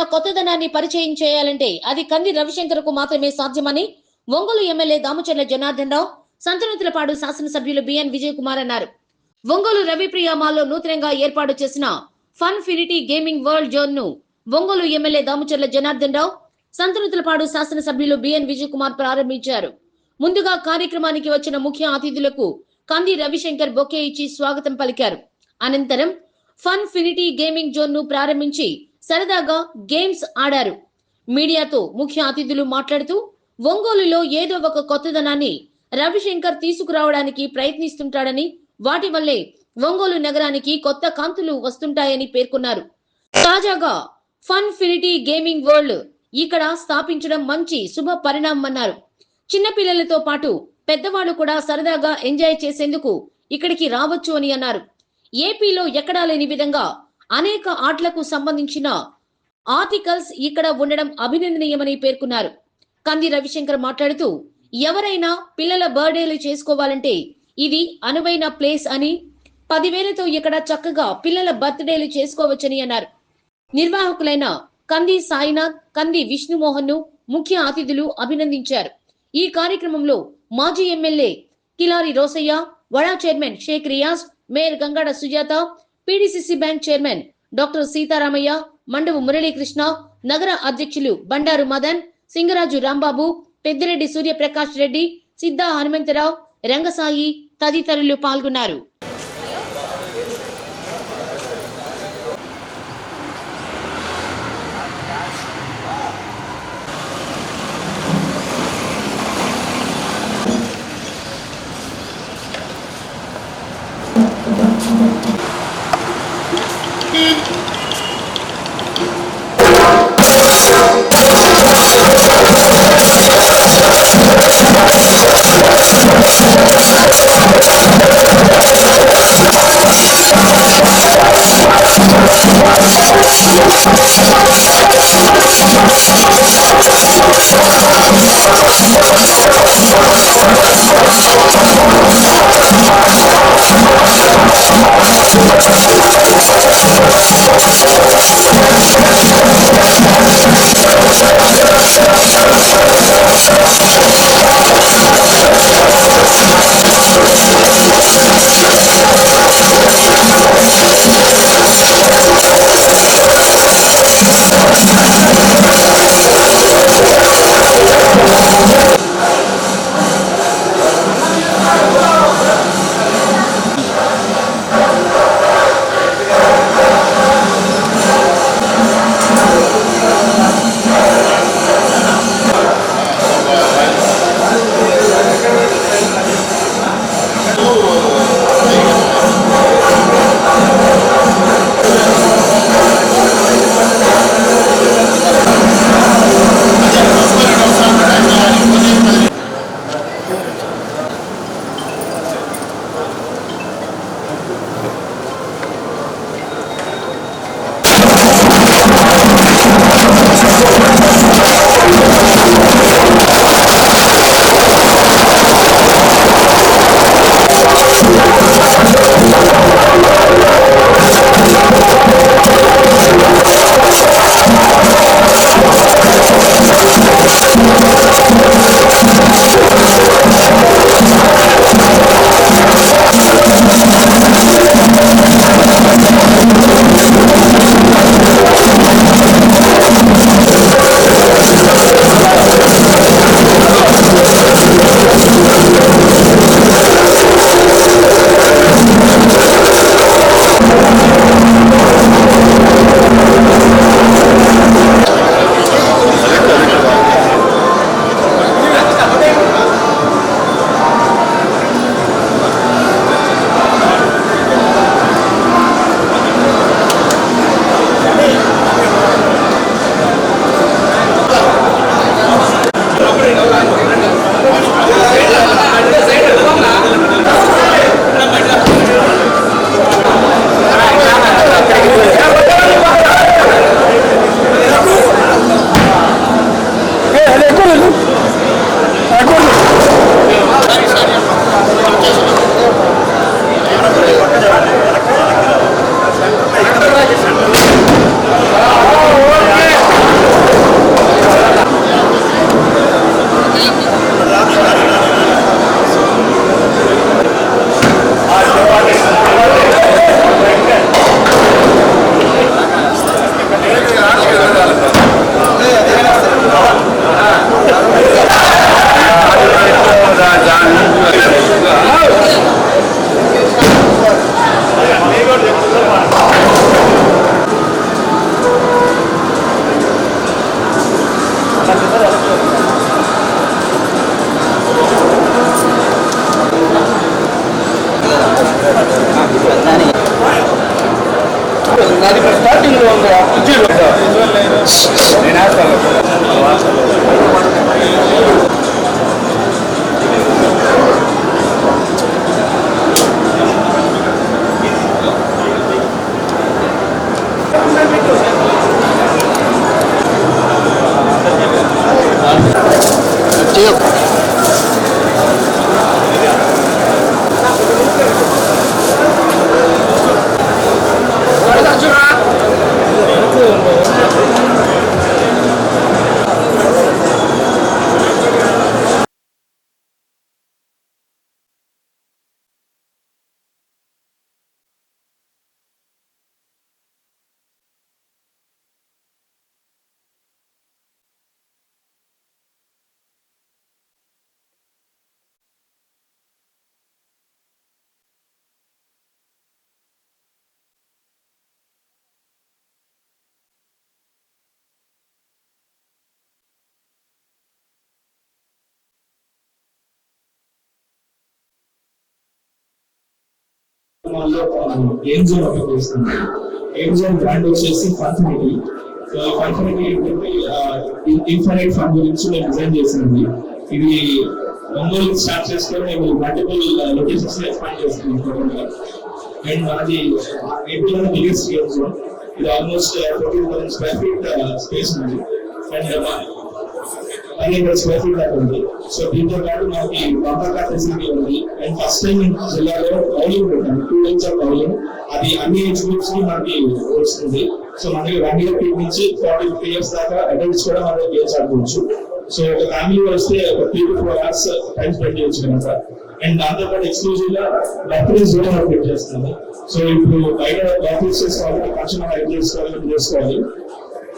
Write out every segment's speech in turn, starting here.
ఏదైనా కొత్తదనాన్ని పరిచయం చేయాలంటే అది కంది రవిశంకర్కు మాత్రమే సాధ్యమని ఒంగోలు ఎమ్మెల్యే దామచర్ల జనార్దన్ రావు సంతనూతులపాడు శాసనసభ్యులు బిఎన్ విజయ్ కుమార్ అన్నారు. ఒంగోలు రవిప్రియ మాల్లో నూతనంగా ఏర్పాటు చేసిన ఫన్ ఫినిటీ గేమింగ్ వరల్డ్ జోన్ను ఒంగోలు ఎమ్మెల్యే దామచర్ల జనార్దన్ రావు సంతనూతులపాడు శాసనసభ్యులు బిఎన్ విజయ్ కుమార్ ప్రారంభించారు. ముందుగా కార్యక్రమానికి వచ్చిన ముఖ్య అతిథులకు కంది రవిశంకర్ బొకే ఇచ్చి స్వాగతం పలికారు. అనంతరం ఫన్ ఫినిటీ గేమింగ్ జోన్ను ప్రారంభించి సరదాగా గేమ్స్ ఆడారు. మీడియాతో ముఖ్య అతిథులు మాట్లాడుతూ ఒంగోలులో ఏదో ఒక కొత్తదనాన్ని రవిశంకర్ తీసుకురావడానికి ప్రయత్నిస్తుంటాడని వాటి వల్లే ఒంగోలు నగరానికి కొత్త కాంతులు వస్తుంటాయని పేర్కొన్నారు. తాజాగా ఫన్ ఫినిటీ గేమింగ్ వరల్డ్ ఇక్కడ స్థాపించడం మంచి శుభ పరిణామం అన్నారు. చిన్నపిల్లలతో పాటు పెద్దవాళ్ళు కూడా సరదాగా ఎంజాయ్ చేసేందుకు ఇక్కడికి రావచ్చు అని అన్నారు. ఏపీలో ఎక్కడా లేని విధంగా అనేక ఆటలకు సంబంధించిన ఆర్టికల్స్ ఇక్కడ ఉండడం అభినందనీయమని పేర్కొన్నారు. కంది రవిశంకర్ మాట్లాడుతూ ఎవరైనా పిల్లల బర్త్డేలు చేసుకోవాలంటే ఇది అనువైన ప్లేస్ అని పదివేలతో ఇక్కడ చక్కగా పిల్లల బర్త్డేలు చేసుకోవచ్చని అన్నారు. నిర్వాహకులైన కంది సాయినాథ్ కంది విష్ణుమోహన్ను ముఖ్య అతిథులు అభినందించారు. ఈ కార్యక్రమంలో మాజీ MLA Kilari Rosaiah vada chairman Sheikh Riyaz mayor Gangada Sujatha PDCC bank chairman doctor Sitaramaiah Mandava Muralikrishna నగర అధ్యక్షులు బండారు మదన్ సింగరాజు రాంబాబు పెద్దిరెడ్డి సూర్యప్రకాష్ రెడ్డి సిద్ధా హనుమంతరావు రంగసాయి తదితరులు పాల్గొన్నారు. వాళ్ళలో ఒకటి జోన్ ఓపెన్ జోన్ బ్రాండ్ వచ్చేసి ఫన్ఫినిటీ సో ఫన్ఫినిటీ ఏంటంటే ఇన్ఫైనైట్ ఫండ్ గురించి మేము డిజైన్ చేసింది ఇది ఒంగోలు స్టార్ట్ చేసుకొని మేము మల్టిపుల్ లొకేషన్స్ ఎక్స్పాండ్ చేస్తున్నాం అండ్ అది ఏపీలో బిగ్గెస్ట్ గేమ్ జోన్ ఇది almost fourteen thousand square feet space ఉంది. అండ్ పదిహేను స్క్వేర్ ఫీట్ దాకా ఉంది. సో దీంతో పాటు మనకి బంపర్ కార్ ఫెసిలిటీ ఉంది. అండ్ ఫస్ట్ టైం జిల్లాలో బౌలింగ్ పెట్టాము టూ టైమ్స్ ఆఫ్ బౌలింగ్ అది అన్ని ఏజ్ గ్రూప్స్కి మనకి వస్తుంది. సో మనకి వన్ ఇయర్ కిడ్ నుంచి ఫార్టీ ఫైవ్ ఇయర్స్ దాకా అడల్ట్స్ కూడా మనం గేమ్స్ ఆడుకోవచ్చు సో ఒక ఫ్యామిలీ వస్తే ఒక three to four hours time spend చేయొచ్చు కనుక. అండ్ దాంతోపాటు ఎక్స్క్లూజివ్గా బర్త్డేస్ కూడా మనం పెట్ చేస్తుంది. సో ఇప్పుడు బయట బర్త్డేస్ చేసుకోవాలి ఫంక్షన్ హైట్ చేసుకోవాలి చేసుకోవాలి.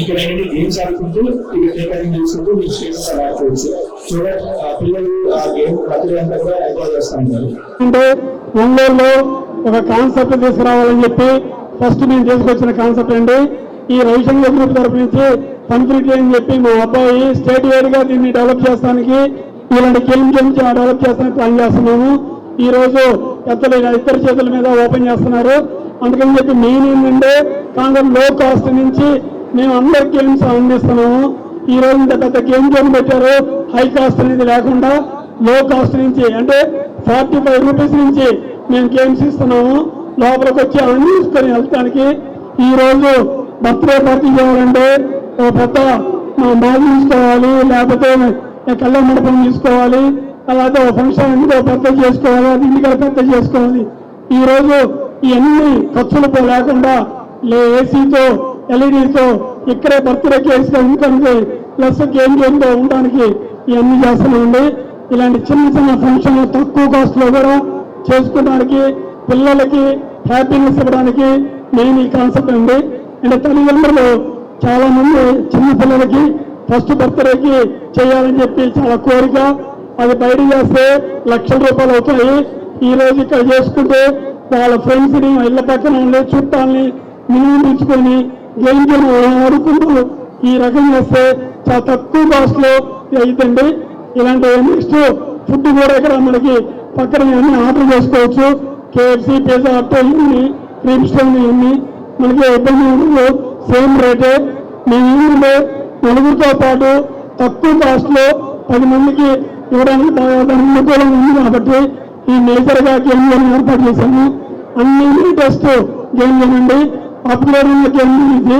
ఇక్కడ ఏంటంటే గేమ్స్ ఆడుకుంటూ ఇక్కడ టేకరింగ్ చేసుకుంటూ మీరు స్టేజ్ ఆడుకోవచ్చు అంటే ఒంగోలులో ఒక కాన్సెప్ట్ తీసుకురావాలని చెప్పి ఫస్ట్ మేము తీసుకొచ్చిన కాన్సెప్ట్ అండి. ఈ రవిశంకర్ గ్రూప్ తరపు నుంచి కంప్లీట్ అని చెప్పి మా అబ్బాయి స్టేట్ వైడ్గా దీన్ని డెవలప్ చేస్తానికి ఇలాంటి గేమ్ గేమ్స్ డెవలప్ చేస్తానికి ప్లాన్ చేస్తున్నాము. ఈ రోజు పెద్దలు ఇద్దరు చేతుల మీద ఓపెన్ చేస్తున్నారు. అందుకని చెప్పి మెయిన్ ఏంటంటే కాంగ్రెస్లో కాస్ట్ నుంచి మేము అందరి గేమ్స్ అందిస్తున్నాము. ఈ రోజు ఇంత పెద్ద గేమ్ జోన్ పెట్టారు. హై కాస్ట్ అనేది లేకుండా లో కాస్ట్ నుంచి అంటే ఫార్టీ ఫైవ్ రూపీస్ నుంచి మేము గేమ్స్ ఇస్తున్నాము. లోపలికి వచ్చి అన్ని తీసుకొని వెళ్తానికి. ఈ రోజు బర్త్డే పార్టీ చేయాలంటే ఓ పెద్ద బాగా తీసుకోవాలి లేకపోతే కళ్ళ మండపం తీసుకోవాలి అలాగే ఓ ఫంక్షన్ ఇంకో పెద్ద చేసుకోవాలి అది ఇంటికల పెద్ద చేసుకోవాలి. ఈ రోజు ఇవన్నీ ఖర్చులతో లేకుండా లే ఏసీతో ఎల్ఈడితో ఇక్కడే బర్త్డే కేసు ఎందుకంటే ప్లస్ గేమ్ గేమ్తో ఉండడానికి ఇవన్నీ చేస్తున్నామండి. ఇలాంటి చిన్న చిన్న ఫంక్షన్లు తక్కువ కాస్ట్లో కూడా చేసుకోవడానికి పిల్లలకి హ్యాపీనెస్ ఇవ్వడానికి మెయిన్ ఈ కాన్సెప్ట్ అండి. అంటే తల్లిదండ్రులు చాలా మంది చిన్న పిల్లలకి ఫస్ట్ బర్త్డేకి చేయాలని చెప్పి చాలా కోరిక. అది బయట చేస్తే లక్షల రూపాయలు అవుతాయి. ఈ రోజు ఇక్కడ చేసుకుంటే వాళ్ళ ఫ్రెండ్స్ని ఇళ్ళ పక్కన ఉండే చుట్టాలని నిలువించుకొని గేమ్ గేమ్ ఆడుకుంటూ ఈ రకం చేస్తే చాలా తక్కువ కాస్ట్లో అవుతుంది ఇలాంటి నెక్స్ట్ ఫుడ్ కూడా ఇక్కడ మనకి పక్కన అన్ని ఆర్డర్ చేసుకోవచ్చు. కేఎఫ్సి పిజ్జా అట్టో ఇవన్నీ క్రీమ్ స్టోన్ ఇవన్నీ మనకి ఇబ్బంది ఉండదు. సేమ్ రేటే. మీ ఊరిలో నలుగురితో పాటు తక్కువ కాస్ట్లో పది మందికి ఇవ్వడానికి బాగా అనుకూలంగా ఉంది కాబట్టి ఈ నేచర్గా గేమ్ జోన్ ఏర్పాటు చేశాము. అన్ని టెస్ట్ గేమ్ జోన్ అండి. పాపులర్ ఉన్న గేమ్ ఇది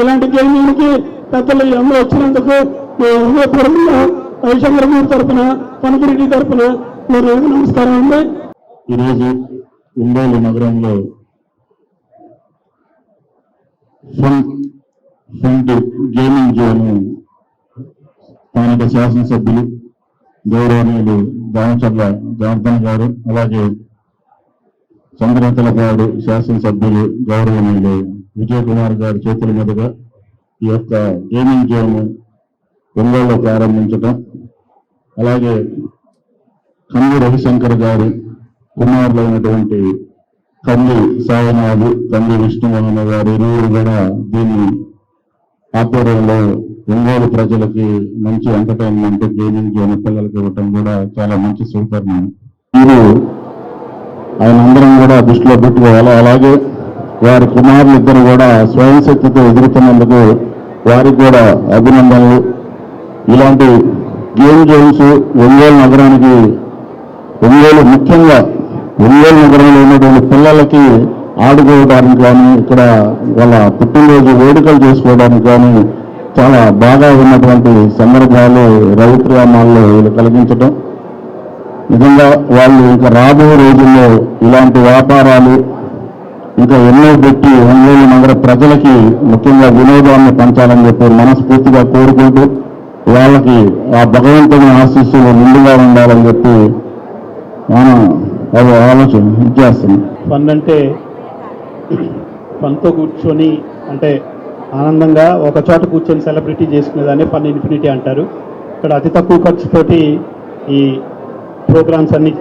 ఇలాంటి గేమ్ జోన్కి పెద్దలు ఎన్నో వచ్చినందుకు మా హృదయపూర్వకంగా రవిశంకర్ గారి తరఫున పనికిరెడ్డి తరఫున మీరు నమస్కారం అండి. ఈరోజు ఉండాలి నగరంలో ఫన్ ఫండ్ గేమింగ్ జోన్ స్థానిక శాసనసభ్యులు గౌరవనీయులు దామచర్ల జనార్దన్ గారు అలాగే చంద్రతలపాడు శాసనసభ్యులు గౌరవనీయులు విజయ్ కుమార్ గారి చేతుల మీదుగా ఈ యొక్క గేమింగ్ జోన్ ఒంగోలులో ప్రారంభించడం అలాగే కంది రవిశంకర్ గారి కుమారులైనటువంటి కంది సాయినాథ్ కంది విష్ణుమోహన్ గారు ఇరువురు కూడా దీన్ని ఆధ్వర్యంలో ఒంగోలు ప్రజలకి మంచి ఎంటర్టైన్మెంట్ గేమింగ్ జోన్ పిల్లలకి ఇవ్వటం కూడా చాలా మంచి సూచన మీరు ఆయన అందరం కూడా దృష్టిలో పెట్టుకోవాలి. అలాగే వారి కుమారులు ఇద్దరు కూడా స్వయం శక్తితో ఎదుగుతున్నందుకు వారికి కూడా అభినందనలు. ఇలాంటి గేమ్ జోన్స్ ఒంగోలు నగరానికి ఒంగోలు ముఖ్యంగా ఒంగోలు నగరంలో ఉన్నటువంటి పిల్లలకి ఆడుకోవడానికి కానీ ఇక్కడ వాళ్ళ పుట్టినరోజు వేడుకలు చేసుకోవడానికి కానీ చాలా బాగా ఉన్నటువంటి సందర్భాలు రౌత్రామాల్లో వీళ్ళు కలిగించడం నిజంగా వాళ్ళు ఇంకా రాబోయే రోజుల్లో ఇలాంటి వ్యాపారాలు ఇంకా ఎన్నో పెట్టి ఒంగోలు నగర ప్రజలకి ముఖ్యంగా వినోదాన్ని పంచాలని చెప్పి మనస్ఫూర్తిగా కోరుకుంటూ వాళ్ళకి ఆ భగవంతుని ఆశీస్సులు నిండుగా ఉండాలని చెప్పి మనం అది ఆలోచన ఇచ్చేస్తున్నాం ఫన్ అంటే ఫన్తో కూర్చొని అంటే ఆనందంగా ఒక చోట కూర్చొని సెలబ్రిటీ చేసుకునేదాన్ని ఫన్ ఇన్ఫినిటీ అంటారు. ఇక్కడ అతి తక్కువ ఖర్చుతోటి ఈ ప్రోగ్రామ్స్ అన్ని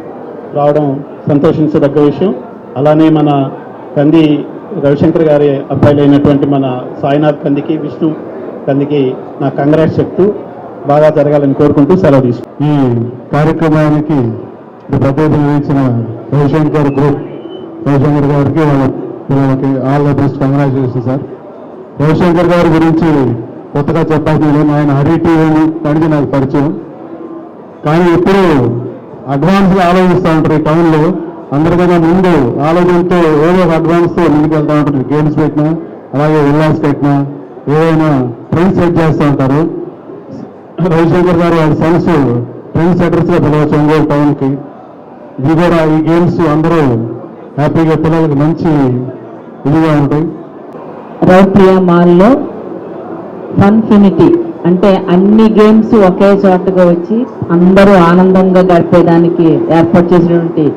రావడం సంతోషించదగ్గ విషయం. అలానే మన కంది రవిశంకర్ గారి అబ్బాయిలైనటువంటి మన సాయినాథ్ కందికి విష్ణు కందికి నా కంగ్రాట్స్ చెప్తూ బాగా జరగాలని కోరుకుంటూ సెలవు తీసుకుంటాను ఈ కార్యక్రమానికి ప్రత్యేకం వహించిన రవిశంకర్ గ్రూప్ రవిశంకర్ గారికి వాళ్ళకి all the best congratulation sir. Ravishankar గారి గురించి కొత్తగా చెప్పాల్సిన లేదు ఆయన హరి టీవీ కడిగి నాకు పరిచయం. కానీ ఇప్పుడు అడ్వాన్స్గా ఆలోచిస్తూ ఉంటారు ఈ టౌన్లో. అందరికన్నా ముందు ఆలోచనతో ఏదో ఒక అడ్వాన్స్తో ముందుకెళ్తూ ఉంటారు. గేమ్స్ పెట్టినా అలాగే ఉల్లాస్ పెట్టినా ఏదైనా ఫ్రెండ్స్ సెట్ చేస్తూ ఉంటారు. రవిశంకర్ గారు వాళ్ళ సన్స్ ట్రెండ్ సెటర్స్గా పిలవచ్చు ఒంగోలు టౌన్కి. ఇది కూడా ఈ గేమ్స్ అందరూ హ్యాపీగా పిల్లలకి మంచి ఇదిగా ఉంటాయి. రౌప్రియా మాల్లో ఫన్ఫినిటీ. అంటే అన్ని గేమ్స్ ఒకే చోటగా వచ్చి అందరూ ఆనందంగా గడిపేదానికి ఏర్పాటు చేసినటువంటి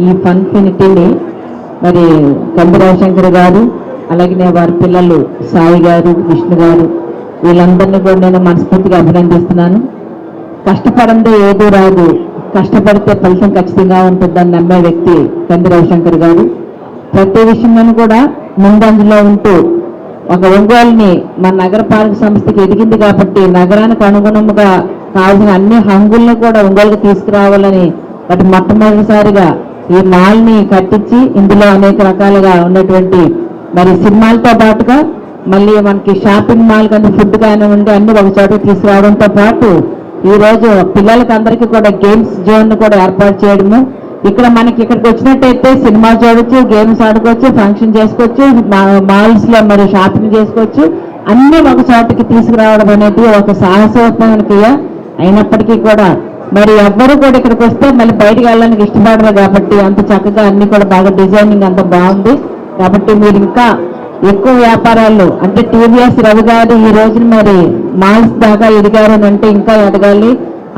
ఈ ఫన్ఫినిటీని మరి కంది గారు అలాగే వారి పిల్లలు సాయి గారు విష్ణు గారు వీళ్ళందరినీ కూడా నేను మనస్ఫూర్తిగా అభినందిస్తున్నాను. కష్టపడందే ఏదో రాదు. కష్టపడితే ఫలితం ఖచ్చితంగా ఉంటుందని నమ్మే వ్యక్తి కంది రవిశంకర్ గారు. ప్రతి విషయంలోనూ కూడా ముందంజలో ఉంటూ ఒక ఒంగోలుని మన నగరపాలక సంస్థకి ఎదిగింది కాబట్టి నగరానికి అనుగుణముగా కావాల్సిన అన్ని హంగుల్ని కూడా ఒంగోలుకి తీసుకురావాలని వాటి మొట్టమొదటిసారిగా ఈ మాల్ని కట్టించి ఇందులో అనేక రకాలుగా ఉన్నటువంటి మరి సినిమాలతో పాటుగా మళ్ళీ మనకి షాపింగ్ మాల్ కానీ ఫుడ్ కానివ్వండి అన్ని ఒక చోట తీసుకురావడంతో పాటు ఈ రోజు పిల్లలకి అందరికీ కూడా గేమ్స్ జోన్ కూడా ఏర్పాటు చేయడము ఇక్కడ మనకి ఇక్కడికి వచ్చినట్టయితే సినిమా చూడొచ్చు గేమ్స్ ఆడుకోవచ్చు ఫంక్షన్ చేసుకోవచ్చు మాల్స్లో మరి షాపింగ్ చేసుకోవచ్చు. అన్ని ఒక చోటకి తీసుకురావడం అనేది ఒక సాహసోత్మైన క్రియ అయినప్పటికీ కూడా మరి ఎవ్వరు కూడా ఇక్కడికి వస్తే మళ్ళీ బయటికి వెళ్ళడానికి ఇష్టపడరు కాబట్టి అంత చక్కగా అన్ని కూడా బాగా డిజైనింగ్ అంత బాగుంది. కాబట్టి మీరు ఇంకా ఎక్కువ వ్యాపారాలు అంటే టీవీఎస్ రవి గారు ఈ రోజున మరి మాల్స్ దాకా ఎదిగారు అంటే ఇంకా ఎదగాలి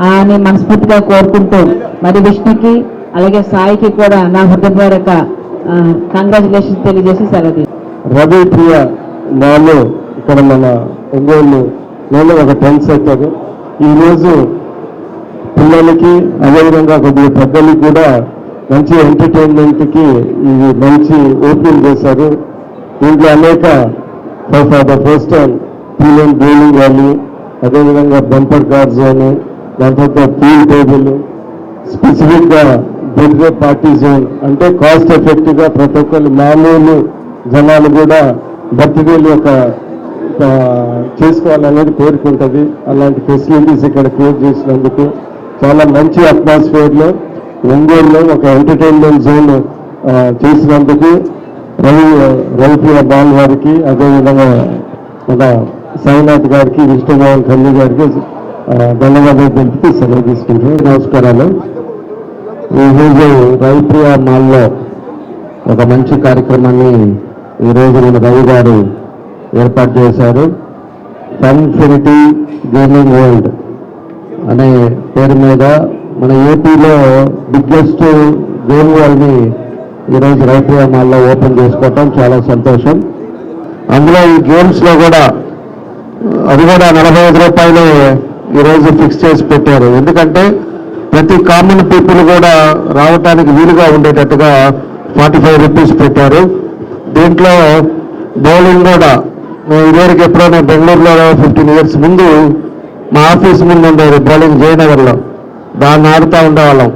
అని మనస్ఫూర్తిగా కోరుకుంటూ మరి విష్ణుకి అలాగే సాయికి కూడా నా హృదయపూర్వక కంగ్రాచులేషన్స్ తెలియజేసి సెలవు రవి ప్రియ నాలో ఇక్కడ మన ఒంగోలు నేను ఒక టెన్స్ అవుతారు ఈరోజు పిల్లలకి అదేవిధంగా కొద్దిగా పెద్దలకి కూడా మంచి ఎంటర్టైన్మెంట్కి ఇది మంచి ఓపెన్ చేశారు. దీంట్లో అనేక for the first time PM bowling కానీ అదేవిధంగా బంపర్ కార్స్ అని దాని తర్వాత పూల్ టేబుల్ స్పెసిఫిక్గా గా పార్టీ జోన్ అంటే కాస్ట్ ఎఫెక్టివ్గా ప్రతి ఒక్కరు మామూలు జనాలు కూడా బర్త్డేలు ఒక చేసుకోవాలనేది కోరుకుంటుంది. అలాంటి ఫెసిలిటీస్ ఇక్కడ క్రియేట్ చేసినందుకు చాలా మంచి అట్మాస్ఫియర్లో ఒంగోలులో ఒక ఎంటర్టైన్మెంట్ జోన్ చేసినందుకు రవి రవిప్రియ బాల్ గారికి అదేవిధంగా మన సాయినాథ్ గారికి విష్ణుమోహన్ ఖల్లి గారికి ధన్యవాదాలు తెలిపి సెలవు తీసుకుంటున్నాను నమస్కారాలు. ఈరోజు రైప్రియ మాల్లో ఒక మంచి కార్యక్రమాన్ని ఈరోజు మన రవి గారు ఏర్పాటు చేశారు. ఫన్ఫినిటీ గేమింగ్ వరల్డ్ అనే పేరు మీద మన ఏపీలో బిగ్గెస్ట్ గేమ్ వరల్డ్ని ఈరోజు రైప్రియ మాల్లో ఓపెన్ చేసుకోవటం చాలా సంతోషం. అందులో ఈ గేమ్స్లో కూడా అది కూడా నలభై ఐదు రూపాయలు ఈరోజు ఫిక్స్ చేసి పెట్టారు. ఎందుకంటే ప్రతి కామన్ పీపుల్ కూడా రావటానికి వీలుగా ఉండేటట్టుగా ఫార్టీ ఫైవ్ రూపీస్ పెట్టారు. దీంట్లో బౌలింగ్ కూడా మేము ఇదివరకు ఎప్పుడైనా బెంగళూరులో ఫిఫ్టీన్ ఇయర్స్ ముందు మా ఆఫీస్ ముందు ఉండేది బౌలింగ్ జయనగర్లో. దాన్ని ఆడుతూ ఉండేవాళ్ళం.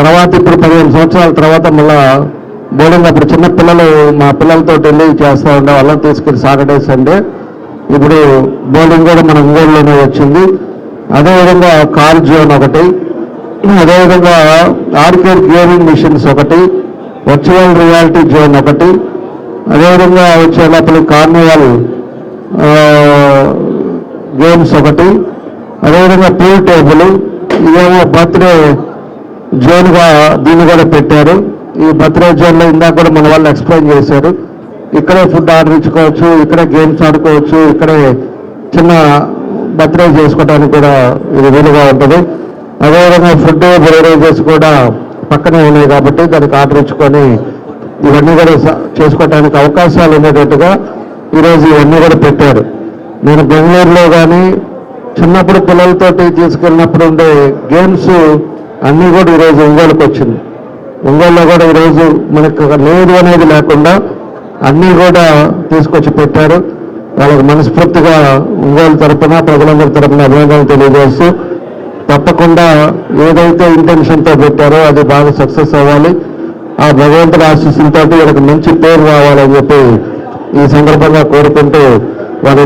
తర్వాత ఇప్పుడు పదిహేను సంవత్సరాల తర్వాత మళ్ళా బౌలింగ్ అప్పుడు చిన్న పిల్లలు మా పిల్లలతో వెళ్ళి చేస్తూ ఉండేవాళ్ళం. తీసుకెళ్ళి సాటర్డే సండే. ఇప్పుడు బౌలింగ్ కూడా మన ఒంగోలులోనే వచ్చింది. అదేవిధంగా కార్ జోన్ ఒకటి. అదేవిధంగా ఆర్కేర్ గేమింగ్ మిషన్స్ ఒకటి వర్చువల్ రియాలిటీ జోన్ ఒకటి అదేవిధంగా వచ్చే లోపల కార్నివల్ గేమ్స్ ఒకటి అదేవిధంగా పూల్ టేబుల్ ఇదేమో బర్త్డే జోన్గా దీన్ని కూడా పెట్టారు. ఈ బర్త్డే జోన్లో ఇందాక కూడా మన వాళ్ళు ఎక్స్ప్లెయిన్ చేశారు. ఇక్కడే ఫుడ్ ఆర్డర్ ఇచ్చుకోవచ్చు ఇక్కడే గేమ్స్ ఆడుకోవచ్చు ఇక్కడే చిన్న బర్త్డే చేసుకోవడానికి కూడా ఇది వీలుగా ఉంటుంది. అదేవిధంగా ఫుడ్ బెవరేజెస్ కూడా పక్కనే ఉన్నాయి కాబట్టి దానికి ఆర్డర్ ఇచ్చుకొని ఇవన్నీ కూడా స- చేసుకోవడానికి అవకాశాలు ఉండేటట్టుగా ఈరోజు ఇవన్నీ కూడా పెట్టారు. నేను బెంగళూరులో కానీ చిన్నప్పుడు పిల్లలతోటి తీసుకెళ్ళినప్పుడు ఉండే గేమ్స్ అన్నీ కూడా ఈరోజు ఒంగోలుకి వచ్చింది. ఒంగోలులో కూడా ఈరోజు మనకు లేదు అనేది లేకుండా అన్నీ కూడా తీసుకొచ్చి పెట్టారు. వాళ్ళకి మనస్ఫూర్తిగా ఒంగోలు తరపున ప్రజలందరి తరపున అభినందనలు తెలియజేస్తూ తప్పకుండా ఏదైతే ఇంటెన్షన్తో పెట్టారో అది బాగా సక్సెస్ అవ్వాలి. ఆ భగవంతుడి ఆశీస్సులతో వీళ్ళకి మంచి పేరు రావాలని చెప్పి ఈ సందర్భంగా కోరుకుంటూ వారి